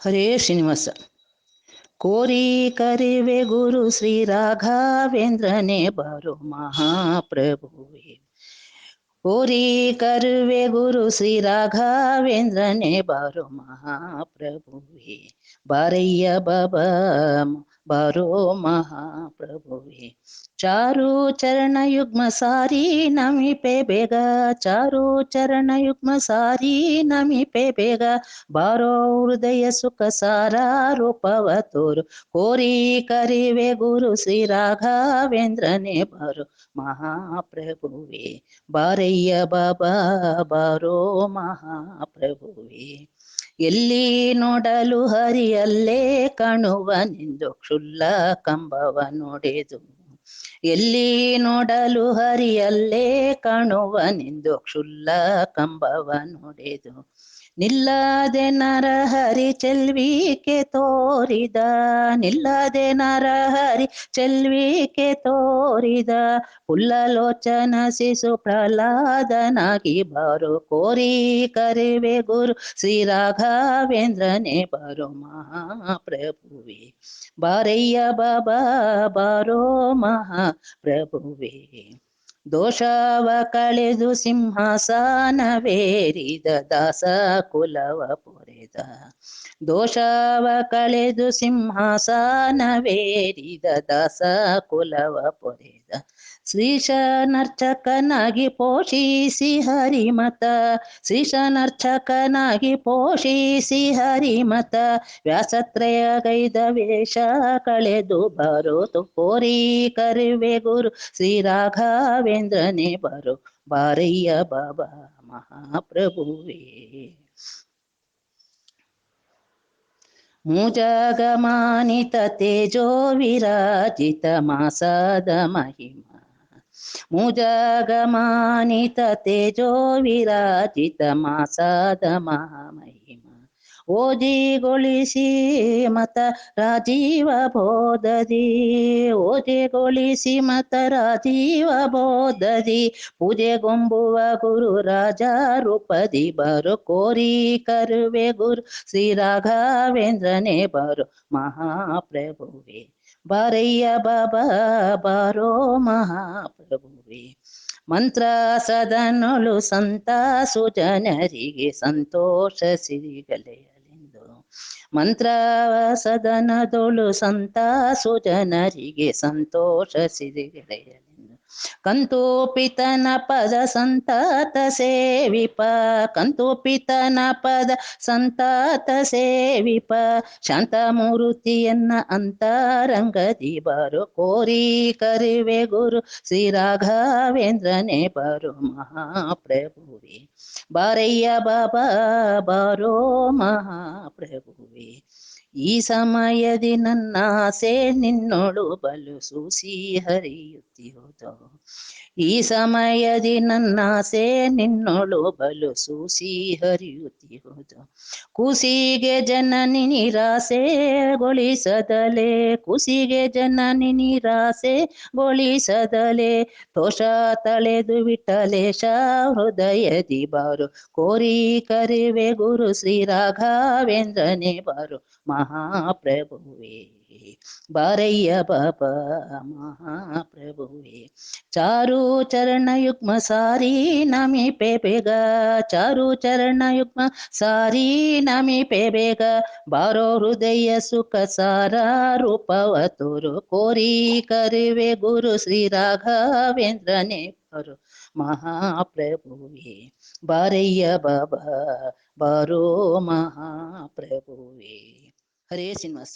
ಹರೇ ಶ್ರೀನಿವಾಸ. ಕೋರಿ ಕರಿವೆ ಗುರು ಶ್ರೀ ರಾಘವೇಂದ್ರನೇ ಬರು ಮಹಾಪ್ರಭುವೇ. ಕೋರಿ ಕರುವೆ ಗುರು ಶ್ರೀ ರಾಘವೇಂದ್ರನೇ ಬಾರೋ ಮಹಾಪ್ರಭುವೇ. ಬಾರಯ್ಯ ಬಾಬಾ, ಬಾರೋ ಮಹಾಪ್ರಭುವೆ. ಚಾರು ಚರಣ ಯುಗ್ಮ ಸಾರಿ ನಮಿಪೆ ಬೇಗ. ಚಾರು ಚರಣ ಯುಗ್ಮ ಸಾರಿ ನಮಿಪೆ ಬೇಗ. ಬಾರೋ ಹೃದಯ ಸುಖ ಸಾರ ರೂಪವ ತೋರು. ಕೋರಿ ಕರಿವೆ ಗುರು ಶ್ರೀ ರಾಘವೇಂದ್ರನೇ ಬಾರು. ಮಹಾಪ್ರಭುವೆ, ಬಾರಯ್ಯ ಬಾಬಾ, ಬಾರೋ ಮಹಾಪ್ರಭುವೆ. ಎಲ್ಲಿ ನೋಡಲು ಹರಿಯಲ್ಲೇ ಕಾಣುವನೆಂದು ಕ್ಷುಲ್ಲ ಕಂಬವ ನೋಡೆದು. ಎಲ್ಲಿ ನೋಡಲು ಹರಿಯಲ್ಲೇ ಕಾಣುವನೆಂದು ಕ್ಷುಲ್ಲ ಕಂಬವ ನೋಡೆದು. ನಿಲ್ಲದೆ ನರಹರಿ ಚೆಲ್ವಿಕೆ ತೋರಿದ, ನಿಲ್ಲದೆ ನರಹರಿ ಚೆಲ್ವಿಕೆ ತೋರಿದ ಪುಲ್ಲಲೋಚನ ಶಿಶು ಪ್ರಹ್ಲಾದನಾಗಿ ಬಾರು ಕೋರಿ ಕರಿವೆ ಗುರು ಶ್ರೀ ರಾಘವೇಂದ್ರನೇ ಬಾರೋ ಮಹಾಪ್ರಭುವೆ. ಬಾರಯ್ಯ ಬಾಬಾ, ಬಾರೋ ಮಹಾಪ್ರಭುವೆ. ದೋಷವ ಕಳೆದು ಸಿಂಹಾಸನವೇರಿದ ದಾಸ ಕುಲವ ಪೊರೆದ ದೋಷವ ಕಳೆದು ಸಿಂಹಾಸನವೇರಿದ, ದಾಸ ಕುಲವ ಪೊರೆದ. ಶ್ರೀಶನರ್ಚಕನಾಗಿ ಪೋಷಿಸಿ ಹರಿಮತ, ಶ್ರೀಶನರ್ಚಕನಾಗಿ ಪೋಷಿಸಿ ಹರಿಮತ. ವ್ಯಾಸತ್ರಯ ಗೈದ ವೇಷ ಕಳೆದು ಬರೋತು ಕೋರಿ ಕರುವೆ ಗುರು. ಶ್ರೀ ರಾಘವೇಂದ್ರನೇ ಬರೋ, ಬಾರಯ್ಯ ಬಾಬಾ ಮಹಾಪ್ರಭುವೇ. ముజగమానిత తేజో విరాజిత మాసాద మహిమ. ముజగమానిత తేజో విరాజిత మాసాద మహామహిమ. ಓದಿಗೊಳಿಸಿ ಮತ ರಾಜೀವ ಬೋಧದಿ ಓದಿಗೊಳಿಸಿ ಮತ ರಾಜೀವ ಬೋಧದಿ ಪೂಜೆಗೊಂಬುವ ಗುರು ರಾಜ ರೂಪದಿ ಬರು ಕೋರಿ ಕರುವೆ ಗುರು ಶ್ರೀ ರಾಘವೇಂದ್ರನೇ ಬರು ಮಹಾಪ್ರಭುವೆ. ಬರಯ್ಯ ಬಾಬಾ ಬಾರೋ ಮಹಾಪ್ರಭುವೆ. ಮಂತ್ರ ಸದನೊಳು ಸಂತ ಸುಜನರಿಗೆ ಸಂತೋಷ ಸಿಗಲೆಯಲೆಂದು ಮಂತ್ರ ಸದನದೊಳು ಸಂತಾಸು ಜನರಿಗೆ ಸಂತೋಷ ಸಿಗಲೆಯಲೆಂದು ಕಂತು ಪಿತನ ಪದ ಸಂತಾತ ಸೇವಿಪ ಕಂತೋಪಿತನ ಪದ ಸಂತಾತ ಸೇವಿಪ ಶಾಂತ ಮೂರುತಿಯನ್ನ ಅಂತರಂಗದಿ ಬರು, ಕೋರಿ ಕರಿವೆ ಗುರು ಶ್ರೀ ರಾಘವೇಂದ್ರನೇ ಬರು ಮಹಾಪ್ರಭುವೆ. ಬಾರಯ್ಯ ಬಾಬಾ ಬಾರೋ ಮಹಾಪ್ರಭುವೆ. ಈ ಸಮಯದಿ ನನ್ನ ಆಸೆ ನಿನ್ನೊಳು ಬಲು ಸೂಸಿ ಹರಿಯುತ್ತಿರುವುದು. ಈ ಸಮಯದಿ ನನ್ನ ಆಸೆ ನಿನ್ನೋಳು ಬಲು ಸೂಸಿ ಹರಿಯುತ್ತಿರುವುದು. ಕುಸಿಗೆ ಜನನಿ ನಿರಾಸೆಗೊಳಿಸದಲೆ ಕುಸಿಗೆ ಜನನಿ ನಿರಾಸೆಗೊಳಿಸದಲೆ ತೋಷ ತಳೆದು ವಿಠಲೇಶ ಹೃದಯದಿ ಬಾರು. ಕೋರಿ ಕರಿವೆ ಗುರು ಶ್ರೀ ರಾಘವೇಂದ್ರನೇ ಬಾರು. ಮಹಾಪ್ರಭುವೇ ಬಾರಯ್ಯ ಬಾಬಾ ಮಹಾಪ್ರಭುವೇ ಚಾರು ಚರಣ ಯುಗ್ಮ ಸಾರಿ ನಮಿಪೆ ಬೇಗ ಚಾರು ಚರಣ ಯುಗ್ಮ ಸಾರಿ ನಮಿಪೆ ಬೇಗ ಬಾರೋ ಹೃದಯ ಸುಖ ಸಾರ ರೂಪವ ತೋರು ಕೋರಿ ಕರುವೆ ಗುರು ಶ್ರೀ ರಾಘವೇಂದ್ರನೇ ಬರು ಮಹಾಪ್ರಭುವೇ ಬಾರಯ್ಯ ಬಾಬಾ ಬಾರೋ ಮಹಾಪ್ರಭುವೇ ಹರೇ ಶ್ರೀನಿವಾಸ